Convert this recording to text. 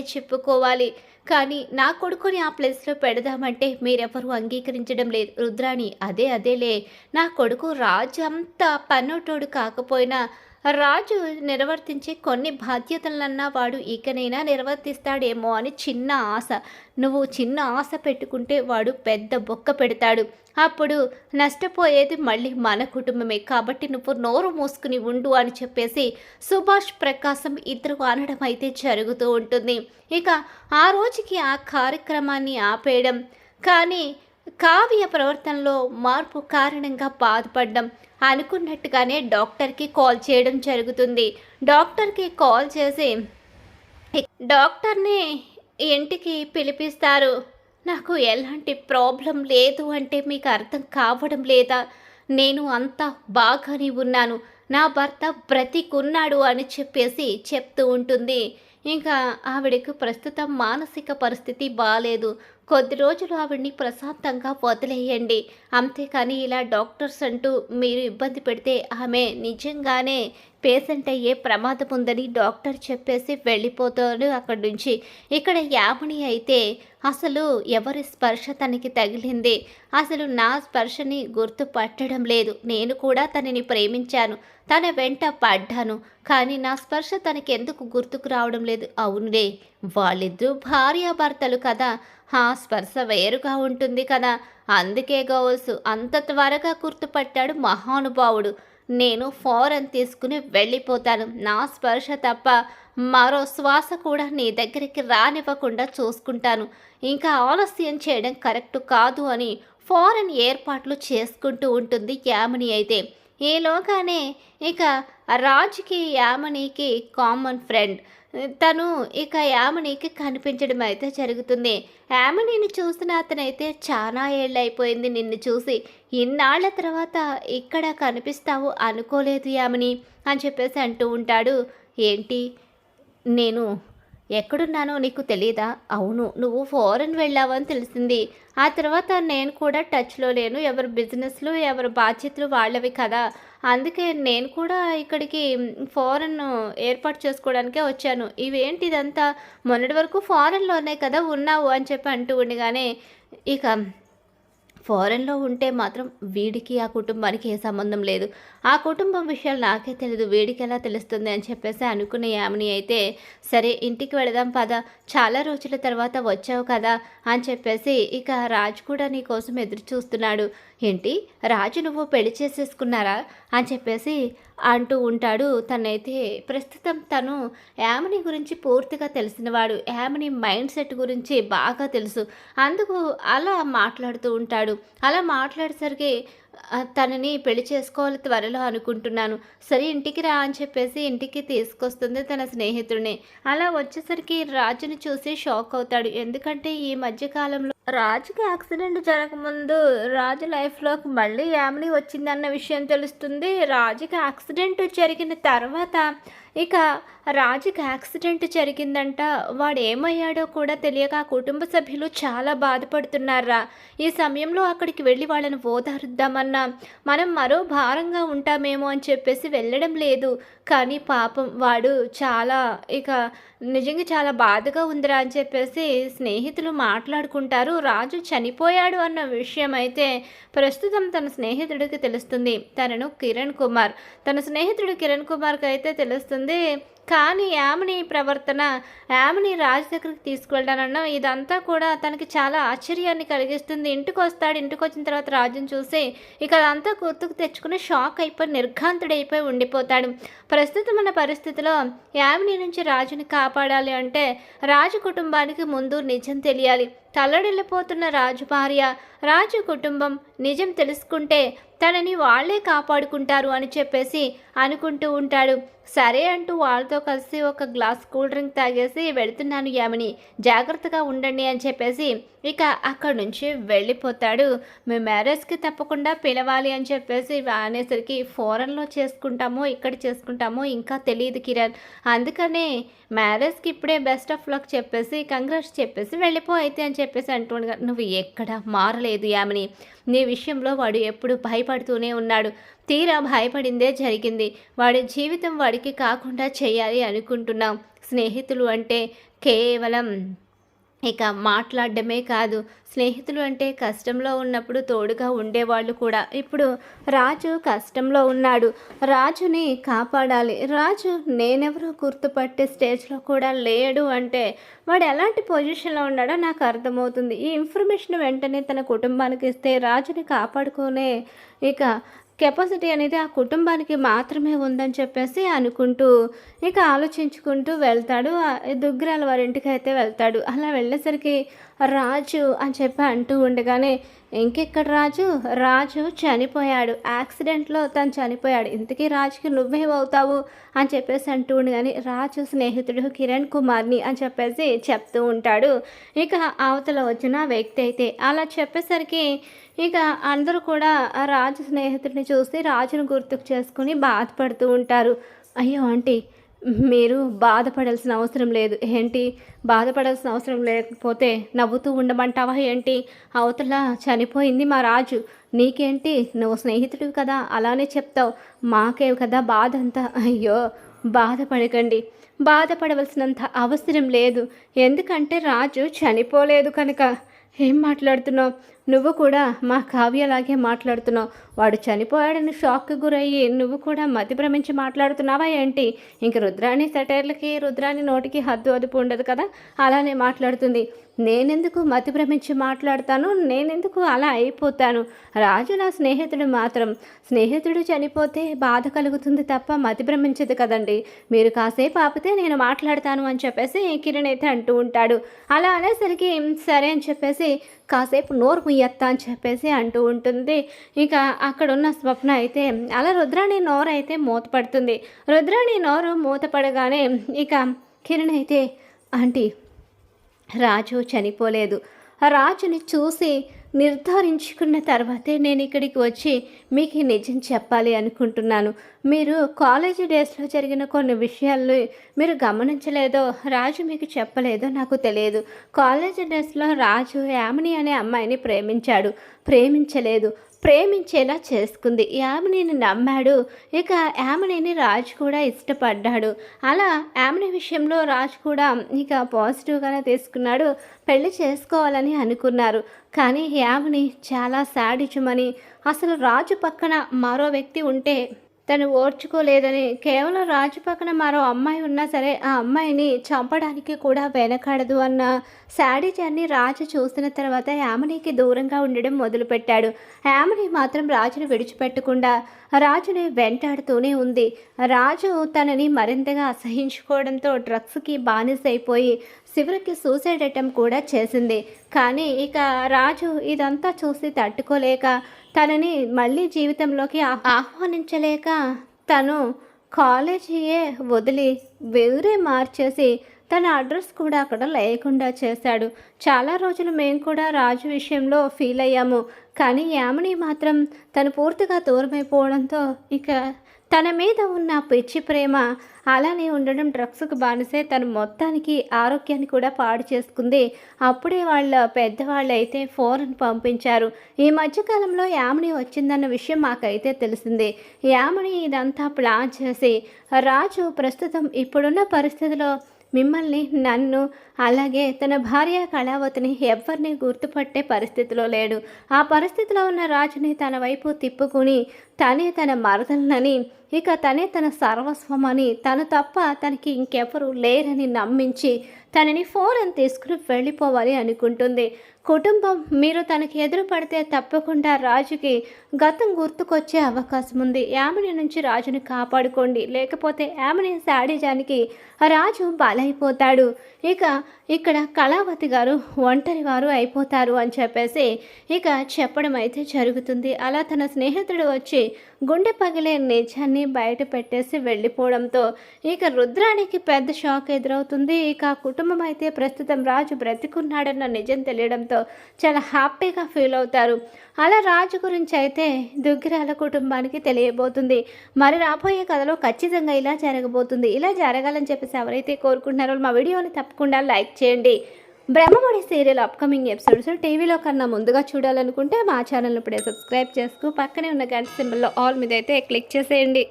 చెప్పుకోవాలి. కానీ నా కొడుకుని ఆ ప్లేస్లో పెడదామంటే మీరెవరూ అంగీకరించడం లేదు. రుద్రాణి అదే అదేలే. నా కొడుకు రాజు అంత పన్నోటోడు కాకపోయినా రాజు నిర్వర్తించే కొన్ని బాధ్యతలన్నా వాడు ఇకనైనా నిర్వర్తిస్తాడేమో అని చిన్న ఆశ. నువ్వు చిన్న ఆశ పెట్టుకుంటే వాడు పెద్ద బొక్క పెడతాడు. అప్పుడు నష్టపోయేది మళ్ళీ మన కుటుంబమే. కాబట్టి నువ్వు నోరు మూసుకుని ఉండు అని చెప్పేసి సుభాష్ ప్రకాశం ఇద్దరు అనడం అయితే జరుగుతూ ఉంటుంది. ఇక ఆ రోజుకి ఆ కార్యక్రమాన్ని ఆపేయడం. కానీ కావ్య ప్రవర్తనలో మార్పు కారణంగా బాధపడ్డం అనుకున్నట్టుగానే డాక్టర్కి కాల్ చేయడం జరుగుతుంది. డాక్టర్కి కాల్ చేసి డాక్టర్ని ఇంటికి పిలిపిస్తారు. నాకు ఎలాంటి ప్రాబ్లం లేదు అంటే మీకు అర్థం కావడం లేదా? నేను అంతా బాగానే ఉన్నాను. నా భర్త బ్రతికున్నాడు అని చెప్పేసి చెప్తూ ఉంటుంది. ఇంకా ఆవిడకు ప్రస్తుతం మానసిక పరిస్థితి బాగాలేదు కొద్ది రోజులు ఆవిడ్ని ప్రశాంతంగా వదిలేయండి. అంతేకాని ఇలా డాక్టర్స్ అంటూ మీరు ఇబ్బంది పెడితే ఆమె నిజంగానే పేషెంట్ అయ్యే ప్రమాదం ఉందని డాక్టర్ చెప్పేసి వెళ్ళిపోతాడు అక్కడి నుంచి. ఇక్కడ యామని అయితే అసలు ఎవరి స్పర్శ తనకి తగిలింది? అసలు నా స్పర్శని గుర్తుపట్టడం లేదు. నేను కూడా తనని ప్రేమించాను. తన వెంట పడ్డాను. కానీ నా స్పర్శ తనకి ఎందుకు గుర్తుకు రావడం లేదు? అవునులే. వాళ్ళిద్దరూ భార్యాభర్తలు కదా. ఆ స్పర్శ వేరుగా ఉంటుంది కదా. అందుకే గౌల్స్ అంత త్వరగా గుర్తుపట్టాడు మహానుభావుడు. నేను ఫారెన్ తీసుకుని వెళ్ళిపోతాను. నా స్పర్శ తప్ప మరో శ్వాస కూడా నీ దగ్గరికి రానివ్వకుండా చూసుకుంటాను. ఇంకా ఆలస్యం చేయడం కరెక్ట్ కాదు అని ఫారెన్ ఏర్పాట్లు చేసుకుంటూ ఉంటుంది యామిని అయితే. ఈలోగానే ఇక రాజుకి యామనికి కామన్ ఫ్రెండ్. తను ఇక యామనికి కనిపించడం అయితే జరుగుతుంది. యామనిని చూసిన అతనైతే చాలా ఏళ్ళైపోయింది. నిన్ను చూసి ఇన్నాళ్ళ తర్వాత ఇక్కడ కనిపిస్తావు అనుకోలేదు యామని అని చెప్పేసి అంటూ ఉంటాడు. ఏంటి? నేను ఎక్కడున్నానో నీకు తెలియదా అవును నువ్వు ఫారెన్ వెళ్ళావని తెలిసింది. ఆ తర్వాత నేను కూడా టచ్లో లేను. ఎవరి బిజినెస్లు ఎవరి బాధ్యతలు వాళ్ళవి కదా. అందుకే నేను కూడా ఇక్కడికి ఫారెన్ ఏర్పాటు చేసుకోవడానికే వచ్చాను. ఇవేంటి ఇదంతా మొన్నటి వరకు ఫారెన్లోనే కదా ఉన్నావు అని చెప్పి అంటూ ఉండగానే ఇక ఫారెన్లో ఉంటే మాత్రం వీడికి ఆ కుటుంబానికి ఏ సంబంధం లేదు. ఆ కుటుంబం విషయాలు నాకే తెలియదు వీడికి ఎలా తెలుస్తుంది అని చెప్పేసి అనుకునే యామిని అయితే సరే ఇంటికి వెళదాం పద. చాలా రోజుల తర్వాత వచ్చావు కదా అని చెప్పేసి ఇక రాజు కూడా నీ కోసం ఎదురు చూస్తున్నాడు. ఏంటి? రాజు నువ్వు పెళ్ళి చేసేసుకున్నారా అని చెప్పేసి అంటూ ఉంటాడు. తనైతే ప్రస్తుతం తను యామిని గురించి పూర్తిగా తెలిసినవాడు. యామిని మైండ్ సెట్ గురించి బాగా తెలుసు. అందుకు అలా మాట్లాడుతూ ఉంటాడు. అలా మాట్లాడేసరికి తనని పెళ్ళి చేసుకోవాలి త్వరలో అనుకుంటున్నాను. సరే ఇంటికి రా అని చెప్పేసి ఇంటికి తీసుకొస్తుంది తన స్నేహితుడిని. అలా వచ్చేసరికి రాజుని చూసి షాక్ అవుతాడు. ఎందుకంటే ఈ మధ్యకాలంలో రాజుకి యాక్సిడెంట్ జరగకముందు రాజు లైఫ్లోకి మళ్ళీ యామిని వచ్చిందన్న విషయం తెలుస్తుంది. రాజుకి యాక్సిడెంట్ జరిగిన తర్వాత ఇక రాజుకి యాక్సిడెంట్ జరిగిందంట. వాడు ఏమయ్యాడో కూడా తెలియక ఆ కుటుంబ సభ్యులు చాలా బాధపడుతున్నారా? ఈ సమయంలో అక్కడికి వెళ్ళి వాళ్ళని ఓదారుద్దామన్నా మనం మరో భారంగా ఉంటామేమో అని చెప్పేసి వెళ్ళడం లేదు. కానీ పాపం వాడు చాలా ఇక నిజంగా చాలా బాధగా ఉందిరా అని చెప్పేసి స్నేహితులు మాట్లాడుకుంటారు. రాజు చనిపోయాడు అన్న విషయం అయితే ప్రస్తుతం తన స్నేహితుడికి తెలుస్తుంది. తనను కిరణ్ కుమార్ తన స్నేహితుడు కిరణ్ కుమార్కి అయితే తెలుస్తుంది కానీ యామిని ప్రవర్తన యామిని రాజు దగ్గరికి తీసుకువెళ్ళానన్న ఇదంతా కూడా తనకి చాలా ఆశ్చర్యాన్ని కలిగిస్తుంది. ఇంటికి వస్తాడు. ఇంటికి వచ్చిన తర్వాత రాజుని చూసి ఇక అదంతా గుర్తుకు తెచ్చుకుని షాక్ అయిపోయి నిర్ఘాంతుడైపోయి ఉండిపోతాడు. ప్రస్తుతం మన పరిస్థితిలో యామిని నుంచి రాజుని కాపాడాలి అంటే రాజు కుటుంబానికి ముందు నిజం తెలియాలి. తల్లడిల్లిపోతున్న రాజు భార్య రాజు కుటుంబం నిజం తెలుసుకుంటే తనని వాళ్ళే కాపాడుకుంటారు అని చెప్పేసి అనుకుంటూ ఉంటాడు. సరే అంటూ వాళ్ళతో కలిసి ఒక గ్లాస్ కూల్ డ్రింక్ తాగేసి వెళుతున్నాను యామిని జాగ్రత్తగా ఉండండి అని చెప్పేసి ఇక అక్కడి నుంచి వెళ్ళిపోతాడు. మేము మ్యారేజ్కి తప్పకుండా పిలవాలి అని చెప్పేసి అనేసరికి ఫోరన్లో చేసుకుంటామో ఇక్కడ చేసుకుంటామో ఇంకా తెలియదు కిరణ్. అందుకనే మ్యారేజ్కి ఇప్పుడే బెస్ట్ ఆఫ్ లక్ చెప్పేసి కంగ్రాట్స్ చెప్పేసి వెళ్ళిపో అయితే అని చెప్పేసి అంటుండగా నువ్వు ఎక్కడ? మారలేదు? లేదు యామిని. నీ విషయంలో వాడు ఎప్పుడు భయపడుతూనే ఉన్నాడు. తీరా భయపడిందే జరిగింది. వాడి జీవితం వాడికి కాకుండా చేయాలి అనుకుంటున్నాం. స్నేహితులు అంటే కేవలం ఇక మాట్లాడడమే కాదు స్నేహితులు అంటే కష్టంలో ఉన్నప్పుడు తోడుగా ఉండేవాళ్ళు కూడా. ఇప్పుడు రాజు కష్టంలో ఉన్నాడు. రాజుని కాపాడాలి. రాజు నేనెవరో గుర్తుపట్టే స్టేజ్లో కూడా లేడు అంటే వాడు ఎలాంటి పొజిషన్లో ఉన్నాడో నాకు అర్థమవుతుంది. ఈ ఇన్ఫర్మేషన్ వెంటనే తన కుటుంబానికి ఇస్తే రాజుని కాపాడుకునే ఇక కెపాసిటీ అనేది ఆ కుటుంబానికి మాత్రమే ఉందని చెప్పేసి అనుకుంటూ ఇక ఆలోచించుకుంటూ వెళ్తాడు. ఆ దుగ్గరాల వారింటికి అయితే వెళ్తాడు. అలా వెళ్ళేసరికి రాజు అని చెప్పి అంటూ ఉండగానే ఇంకెక్కడ రాజు? రాజు చనిపోయాడు. యాక్సిడెంట్లో తను చనిపోయాడు. ఇంతకీ రాజుకి నువ్వేమవుతావు? అని చెప్పేసి అంటూ ఉండగానే రాజు స్నేహితుడు కిరణ్ కుమార్ని అని చెప్పేసి చెప్తూ ఉంటాడు. ఇక అవతల వచ్చిన వ్యక్తి అయితే అలా చెప్పేసరికి ఇక అందరూ కూడా ఆ రాజు స్నేహితుడిని చూసి రాజును గుర్తుకు చేసుకుని బాధపడుతూ ఉంటారు. అయ్యో ఆంటీ మీరు బాధపడాల్సిన అవసరం లేదు. ఏంటి? బాధపడాల్సిన అవసరం లేకపోతే నవ్వుతూ ఉండమంటావా ఏంటి? అవతల చనిపోయింది మా రాజు. నీకేంటి? నువ్వు స్నేహితుడివి కదా. అలానే చెప్తావు. మాకే కదా బాధ అంతా అయ్యో బాధపడకండి. బాధపడవలసినంత అవసరం లేదు. ఎందుకంటే రాజు చనిపోలేదు కనుక. ఏం మాట్లాడుతున్నావు? నువ్వు కూడా మా కావ్యలాగే మాట్లాడుతున్నావు. వాడు చనిపోయాడని షాక్కి గురయ్యి నువ్వు కూడా మతి భ్రమించి మాట్లాడుతున్నావా ఏంటి? ఇంక రుద్రాణి సెటైర్లకి రుద్రాణి నోటికి హద్దు అదుపు ఉండదు కదా? అలానే మాట్లాడుతుంది. నేనెందుకు మతి భ్రమించి మాట్లాడతాను? నేనెందుకు అలా అయిపోతాను? రాజు నా స్నేహితుడు మాత్రం. స్నేహితుడు చనిపోతే బాధ కలుగుతుంది తప్ప మతి భ్రమించదు కదండి. మీరు కాసేపు ఆపితే నేను మాట్లాడతాను అని చెప్పేసి కిరణ్ అయితే అంటూ ఉంటాడు. అలా అనేసరికి సరే అని చెప్పేసి కాసేపు నోరు ముయ్యత్తా అని చెప్పేసి అంటూ ఉంటుంది. ఇక అక్కడున్న స్వప్న అయితే అలా రుద్రాణి నోరు అయితే మూతపడుతుంది రుద్రాణి నోరు మూతపడగానే ఇక కిరణ్ అయితే ఆంటీ రాజు చనిపోలేదు. రాజుని చూసి నిర్ధారించుకున్న తర్వాతే నేను ఇక్కడికి వచ్చి మీకు నిజం చెప్పాలి అనుకుంటున్నాను. మీరు కాలేజీ డేస్లో జరిగిన కొన్ని విషయాలు మీరు గమనించలేదో రాజు మీకు చెప్పలేదో నాకు తెలియదు. కాలేజీ డేస్లో రాజు యామిని అనే అమ్మాయిని ప్రేమించాడు. ప్రేమించలేదు. ప్రేమించేలా చేసుకుంది. యామినిని నమ్మాడు. ఇక యామినిని రాజు కూడా ఇష్టపడ్డాడు. అలా యామిని విషయంలో రాజు కూడా ఇక పాజిటివ్గానే తీసుకున్నాడు. పెళ్ళి చేసుకోవాలని అనుకున్నారు. కానీ యామిని చాలా సాడిచమని అసలు రాజు పక్కన మరో వ్యక్తి ఉంటే తను ఓర్చుకోలేదని కేవలం రాజు పక్కన మరో అమ్మాయి ఉన్నా సరే ఆ అమ్మాయిని చంపడానికి కూడా వెనకాడదు అన్న శాడీజాన్ని రాజు చూసిన తర్వాత యామినికి దూరంగా ఉండడం మొదలుపెట్టాడు. యామిని మాత్రం రాజును విడిచిపెట్టకుండా రాజుని వెంటాడుతూనే ఉంది. రాజు తనని మరింతగా అసహించుకోవడంతో డ్రగ్స్కి బానిసైపోయి చివరికి సూసైడ్ అటెంప్ట్ కూడా చేసింది. కానీ ఇక రాజు ఇదంతా చూసి తట్టుకోలేక తనని మళ్ళీ జీవితంలోకి ఆహ్వానించలేక తను కాలేజీయే వదిలి వేరే మార్చేసి తన అడ్రస్ కూడా అక్కడ లేకుండా చేశాడు. చాలా రోజులు మేము కూడా రాజు విషయంలో ఫీల్ అయ్యాము. కానీ యామిని మాత్రం తను పూర్తిగా దూరమైపోవడంతో ఇక తన మీద ఉన్న పిచ్చి ప్రేమ అలానే ఉండడం డ్రగ్స్కు బానిసే తన మొత్తానికి ఆరోగ్యాన్ని కూడా పాడు చేసుకుంది. అప్పుడే వాళ్ళ పెద్దవాళ్ళు అయితే ఫోన్ పంపించారు. ఈ మధ్యకాలంలో యామిని వచ్చిందన్న విషయం మాకైతే తెలిసింది. యామిని ఇదంతా ప్లాన్ చేసి రాజు ప్రస్తుతం ఇప్పుడున్న పరిస్థితిలో మిమ్మల్ని నన్ను అలాగే తన భార్య కళావతిని ఎవరిని గుర్తుపట్టే పరిస్థితిలో లేడు. ఆ పరిస్థితిలో ఉన్న రాజుని తన వైపు తిప్పుకుని తనే తన మరదలనని ఇక తనే తన సర్వస్వం అని తను తప్ప తనకి ఇంకెవరూ లేరని నమ్మించి తనని ఫోన్ తీసుకుని వెళ్ళిపోవాలి అనుకుంటుంది. కుటుంబం మీరు తనకి ఎదురు పడితే తప్పకుండా రాజుకి గతం గుర్తుకొచ్చే అవకాశం ఉంది. యామిని నుంచి రాజుని కాపాడుకోండి. లేకపోతే యామిని శాడిజానికి రాజు బలైపోతాడు. ఇక ఇక్కడ కళావతి గారు ఒంటరి వారు అయిపోతారు అని చెప్పేసి ఇక చెప్పడం అయితే జరుగుతుంది. అలా తన స్నేహితుడు వచ్చి గుండె పగిలే నిజాన్ని బయట పెట్టేసి వెళ్ళిపోవడంతో ఇక రుద్రానికి పెద్ద షాక్ ఎదురవుతుంది. ఇక కుటుంబం అయితే ప్రస్తుతం రాజు బ్రతికున్నాడన్న నిజం తెలియడంతో చాలా హ్యాపీగా ఫీల్ అవుతారు. అలా రాజు గురించి అయితే దుగ్గిరాల కుటుంబానికి తెలియబోతుంది. మరి రాబోయే కథలో ఖచ్చితంగా ఇలా జరగబోతుంది. ఇలా జరగాలని చెప్పేసి ఎవరైతే కోరుకుంటున్నారో మా వీడియోని తప్పకుండా లైక్ చేయండి. బ్రహ్మముడి సీరియల్ అప్కమింగ్ ఎపిసోడ్స్ టీవీలో కన్నా ముందుగా చూడాలనుకుంటే మా ఛానల్ ఇప్పుడే సబ్స్క్రైబ్ చేసుకు. పక్కనే ఉన్న గంట సింబల్లో ఆల్ మీద అయితే క్లిక్ చేసేయండి.